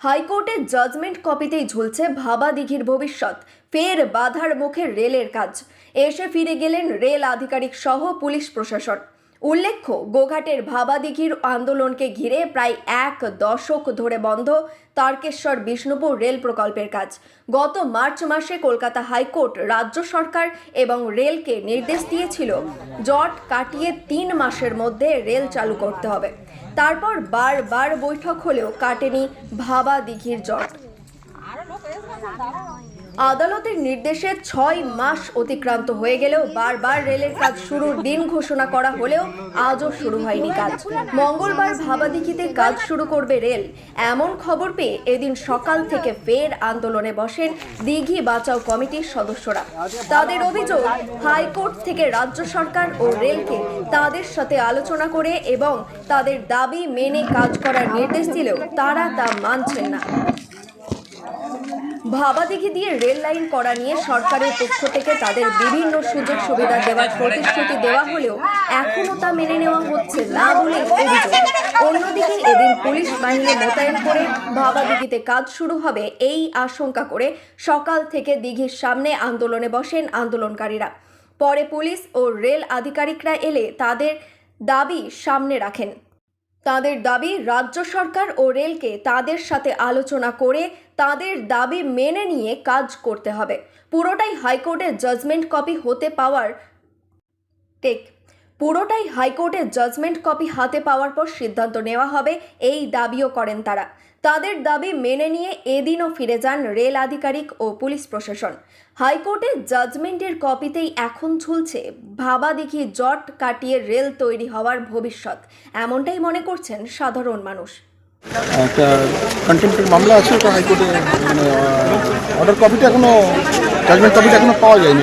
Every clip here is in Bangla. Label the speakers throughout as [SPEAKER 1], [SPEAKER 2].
[SPEAKER 1] হাইকোর্টের জাজমেন্ট কপিতেই ঝুলছে ভাবা দিঘির ভবিষ্যৎ, ফের বাধার মুখে রেলের কাজ। এসে ফিরে গেলেন রেল আধিকারিক সহ পুলিশ প্রশাসন। উল্লেখ্য, গোঘাটের ভাবাদিঘির আন্দোলনকে ঘিরে প্রায় এক দশক ধরে বন্ধ তারকেশ্বর বিষ্ণুপুর রেল প্রকল্পের কাজ। গত মার্চ মাসে কলকাতা হাইকোর্ট রাজ্য সরকার এবং রেলকে নির্দেশ দিয়েছিল, জট কাটিয়ে তিন মাসের মধ্যে রেল চালু করতে হবে। তারপর বারবার বৈঠক হলেও কাটেনি ভাবাদিঘির জট। আদালতের নির্দেশে ছয় মাস অতিক্রান্ত হয়ে গেলেও বারবার রেলের কাজ শুরুর দিন ঘোষণা করা হলেও আজও শুরু হয়নি কাজ। মঙ্গলবার ভাবাদিঘিতে কাজ শুরু করবে রেল। এমন খবর পেয়ে এদিন সকাল থেকে ফের আন্দোলনে বসেন দিঘি বাঁচাও কমিটির সদস্যরা। তাদের অভিযোগ, হাইকোর্ট থেকে রাজ্য সরকার ও রেলকে তাদের সাথে আলোচনা করে এবং তাদের দাবি মেনে কাজ করার নির্দেশ দিলেও তারা তা মানছেন না। ভাবাদিঘি দিয়ে রেল লাইন করা নিয়ে সরকারের পক্ষ থেকে তাদের বিভিন্ন সুযোগ সুবিধা দেওয়ার প্রতিশ্রুতি দেওয়া হলেও এখনও তা মেনে নেওয়া হচ্ছে না বলে অভিযোগ। অন্যদিকে এদিন পুলিশ বাহিনী মোতায়েন করে ভাবাদিঘিতে কাজ শুরু হবে এই আশঙ্কা করে সকাল থেকে দিঘির সামনে আন্দোলনে বসেন আন্দোলনকারীরা। পরে পুলিশ ও রেল আধিকারিকরা এলে তাদের দাবি সামনে রাখেন। তাদের দাবি রাজ্য সরকার ও রেলকে তাদের সাথে আলোচনা করে তাদের দাবি মেনে নিয়ে কাজ করতে হবে। পুরোটাই হাইকোর্টের জাজমেন্ট কপি হতে পাওয়ার টেক। পুরোটাই হাইকোর্টের জাজমেন্ট কপি হাতে পাওয়ার পর সিদ্ধান্ত নেওয়া হবে, এই দাবিও করেন তারা। তাদের দাবি মেনে নিয়ে এদিনও ফিরে যান রেল আধিকারিক ও পুলিশ প্রশাসন। হাইকোর্টের জাজমেন্টের কপিতেই এখন ঝুলছে, ভাবা দেখি জট কাটিয়ে রেল তৈরি হওয়ার ভবিষ্যৎ। এমনটাই মনে করছেন সাধারণ মানুষ।
[SPEAKER 2] মানে কপিটা কপিটা এখনও পাওয়া যায়নি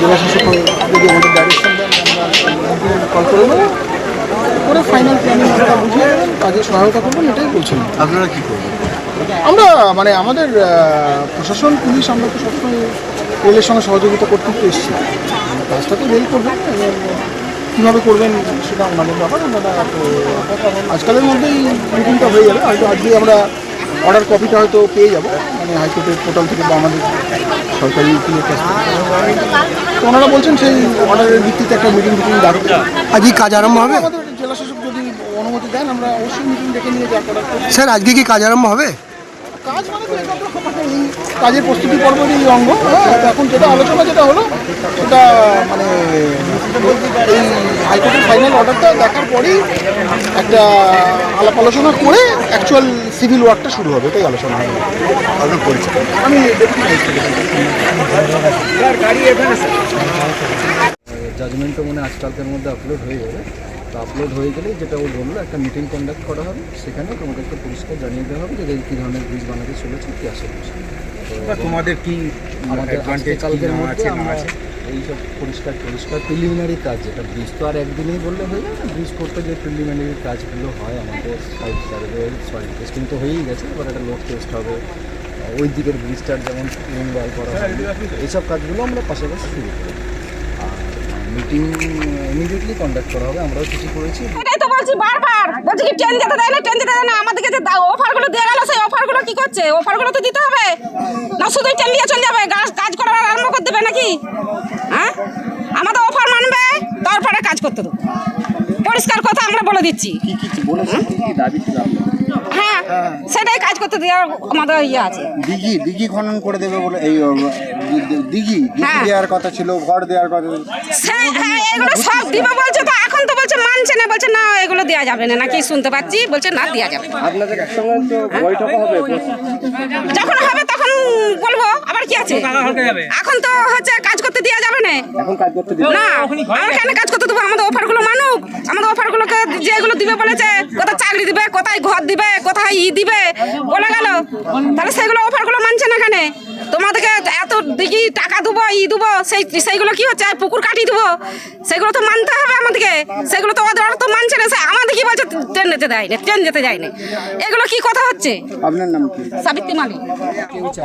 [SPEAKER 2] জেলা শাসক যদি আমাদের ডাইরেকশন দেন, আমরা কল করে নেব। করে ফাইনাল প্ল্যানিং আমরা বুঝিয়ে দেবেন কাজে সহায়তা করবেন এটাই বলছেন
[SPEAKER 3] আপনারা কি করবেন?
[SPEAKER 2] আমরা মানে আমাদের প্রশাসন পুলিশ আমরা তো সবসময় রেলের সঙ্গে সহযোগিতা করতে তো এসেছি। কাজটা তো রেল করবেন কীভাবে করবেন সেটা আমাদের ব্যাপার আমরা তো আজকালের মধ্যেই মিটিংটা হয়ে যাবে হয়তো আজকে আমরা অর্ডার কপিটা হয়তো পেয়ে যাব মানে হাইকোর্টের পোর্টাল থেকে বা আমাদের সরকারি উকিলের কাছ থেকে। তো ওনারা বলছেন সেই অর্ডারের ভিত্তিতে একটা মিটিং মিটিং ডাকবে।
[SPEAKER 4] আজ কি কাজ আরম্ভ হবে?
[SPEAKER 2] যদি অনুমতি দেন আমরা অবশ্যই মিটিং ডেকে নিয়ে যা করার
[SPEAKER 4] স্যার আজকে কি কাজ আরম্ভ হবে?
[SPEAKER 2] কাজ মানে তো এটা এই কাজের প্রস্তুতি পর্বের এই অঙ্গ। হ্যাঁ, এখন যেটা আলোচনা যেটা হলো সেটা মানে এই হাইকোর্টের ফাইনাল অর্ডারটা দেখার পরেই একটা আলাপ আলোচনা করে অ্যাকচুয়াল সিভিল ওয়ার্কটা শুরু হবে এটাই আলোচনা হবে।
[SPEAKER 3] আপনার পরিচয়?
[SPEAKER 2] আমি ম্যাজিস্ট্রেট
[SPEAKER 5] মনে হয় আজকালকের মধ্যে আপলোড হয়ে যাবে। তো আপলোড হয়ে গেলে যেটা ও বলল একটা মিটিং কন্ডাক্ট করা হবে সেখানে তোমাদেরকে পরিষ্কার জানিয়ে দেওয়া হবে যে কী ধরনের ব্রিজ বানাতে চলেছে কী আসে
[SPEAKER 3] তোমাদের কি
[SPEAKER 5] আমাদের কালকের মধ্যে আমরা এইসব পরিষ্কার পরিষ্কার প্রিলিমিনারি কাজ যেটা ব্রিজ তো আর একদিনেই বললে হয়ে যাবে ব্রিজ করতে যে প্রিলিমিনারি কাজগুলো হয় আমাদের সাইড সার্ভে সরি টেস্টিং তো হয়েই গেছে এবার একটা লোক টেস্ট হবে ওই দিকের ব্রিজটার যেমন বার করা হবে এইসব কাজগুলো আমরা পাশাপাশি শুরু করি। মিটিং ইমিডিয়েটলি কন্ডাক্ট করা হবে, আমরাও কিছু করেছি।
[SPEAKER 6] এটাই তো বলছি বারবার। বলছি কি ট্রেন যেতে দেয় না ট্রেন যেতে দেয় না, আমাদেরকে যে অফারগুলো দিয়ে গেল, সেই অফারগুলো কি করছে? অফারগুলো তো দিতে হবে। না শুধুই ট্রেন দিয়ে চলে যাবে, গাছ কাজ করার আরম্ভ করে দেবে নাকি? হ্যাঁ? আমাদের অফার মানবে, তারপরে কাজ করতে দেবো। পরিষ্কার কথা আমরা বলে দিচ্ছি। হ্যাঁ? সেটাই কাজ করতে দেওয়ার আমাদের ইয়ে আছে।
[SPEAKER 3] দিঘি দিঘি খনন করে দেবে বলে এই দিঘি দিঘি
[SPEAKER 6] হ্যাঁ।
[SPEAKER 3] দেওয়ার কথা ছিল ঘর দেওয়ার কথা
[SPEAKER 6] হ্যাঁ হ্যাঁ এগুলো সব দিবে বলছে তো এখন তো বলছে মানছে না বলছে না এগুলো দেওয়া যাবে না নাকি শুনতে পাচ্ছি বলছে না দেওয়া যাবে।
[SPEAKER 3] আপনাদের সঙ্গে তো বৈঠক হবে।
[SPEAKER 6] যখন হবে বলব? আবার কি আছে? এখন তো হচ্ছে কাজ করতে দেওয়া যাবে না।
[SPEAKER 3] এখন কাজ করতে
[SPEAKER 6] না আমরা কেন কাজ করতে দেবো? আমাদের অফারগুলো মানুক। আমাদের অফার গুলোকে যেগুলো দিবে বলেছে কোথায় চাকরি দিবে কোথায় ঘর দিবে কোথায় ই দিবে বলে গেল। তাহলে সেগুলো অফারগুলো মানছে না কেন তোমাদেরকে দিকে টাকা দেবো ই দেবো সেই সেইগুলো কি হচ্ছে? পুকুর কাটি দেবো। সেগুলো তো মানতে হবে আমাদেরকে। সেগুলো তো ওদের তো মানছে না। সে আমাদের কি বলছে? ট্রেন যেতে দেয় না ট্রেন যেতে যায় না এগুলো কি কথা হচ্ছে?
[SPEAKER 3] আপনার নাম কি?
[SPEAKER 6] সাবিত্রী মালিক।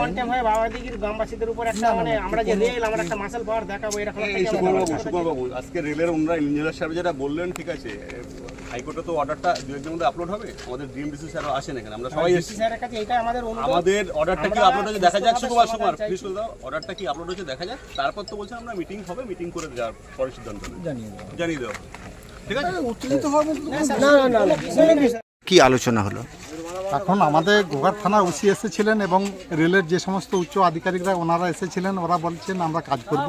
[SPEAKER 7] কন্টেম হয়ে? বাবাদিগির গ্রামবাসীদের উপর একটা মানে আমরা যে রেল আমরা একটা মাসেল পাওয়ার দেখাবো এরকম
[SPEAKER 8] আজকে রেলের ওনারা ইঞ্জিনিয়ার সাহেব যেটা বললেন ঠিক আছে হাইকোর্টে তো অর্ডারটা দু একদিন মধ্যে আপলোড হবে? আমাদের ডিএমডিসি স্যারও আসেন এখানে। আমরা সবাই এসেছি
[SPEAKER 7] স্যারের কাছে এটা আমাদের অনুরোধ।
[SPEAKER 8] আমাদের অর্ডারটা কি আপলোড হয়েছে? দেখা যাক সুকুমার সুকুমার প্লিজ বলে দাও অর্ডারটা কি আপলোড হয়েছে? দেখা যাক। তারপর তো বলছেন আমরা মিটিং হবে মিটিং করে যাওয়ার পরে সিদ্ধান্ত।
[SPEAKER 5] জানিয়ে দেওয়া
[SPEAKER 8] ঠিক আছে?
[SPEAKER 2] উত্তেজিত হওয়ার মতো
[SPEAKER 3] কি আলোচনা হলো?
[SPEAKER 9] এখন আমাদের গোঘাট থানার ওসি এসেছিলেন এবং রেলের যে সমস্ত উচ্চ আধিকারিকরা ওনারা এসেছিলেন ওরা বলছেন আমরা কাজ করব।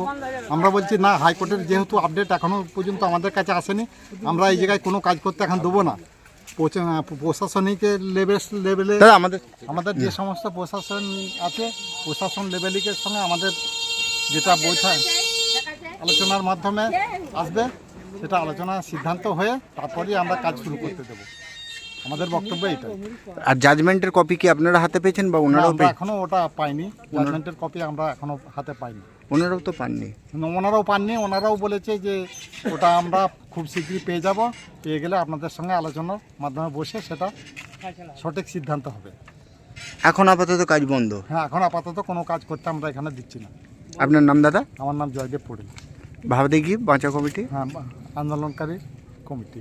[SPEAKER 9] আমরা বলছি না হাইকোর্টের যেহেতু আপডেট এখনও পর্যন্ত আমাদের কাছে আসেনি আমরা এই জায়গায় কোনো কাজ করতে এখন দেবো না। প্রশাসনিক লেভেল লেভেলে
[SPEAKER 3] আমাদের
[SPEAKER 9] আমাদের যে সমস্ত প্রশাসন আছে প্রশাসন লেভেলিকের সঙ্গে আমাদের যেটা বৈঠক আলোচনার মাধ্যমে আসবে সেটা আলোচনার সিদ্ধান্ত হয়ে তারপরেই আমরা কাজ শুরু করতে দেবো। আমাদের বক্তব্য এইটাই
[SPEAKER 3] আর জাজমেন্টের কপি কি আপনারা হাতে পেয়েছেন বা ওনারাও
[SPEAKER 9] আমরা এখনও ওটা পাইনি। জাজমেন্টের কপি আমরা এখনও হাতে পাইনি।
[SPEAKER 3] ওনারাও তো পাননি।
[SPEAKER 9] ওনারাও পাননি। ওনারাও বলেছে যে ওটা আমরা খুব শীঘ্রই পেয়ে যাব। পেয়ে গেলে আপনাদের সঙ্গে আলোচনার মাধ্যমে বসে সেটা সঠিক সিদ্ধান্ত হবে।
[SPEAKER 3] এখন আপাতত কাজ বন্ধ।
[SPEAKER 9] হ্যাঁ এখন আপাতত কোনো কাজ করতে আমরা এখানে দিচ্ছি না।
[SPEAKER 3] আপনার নাম দাদা?
[SPEAKER 9] আমার নাম জয়দেব পড়ি।
[SPEAKER 3] ভাবদেগি বাঁচা কমিটি?
[SPEAKER 9] হ্যাঁ আন্দোলনকারী কমিটি।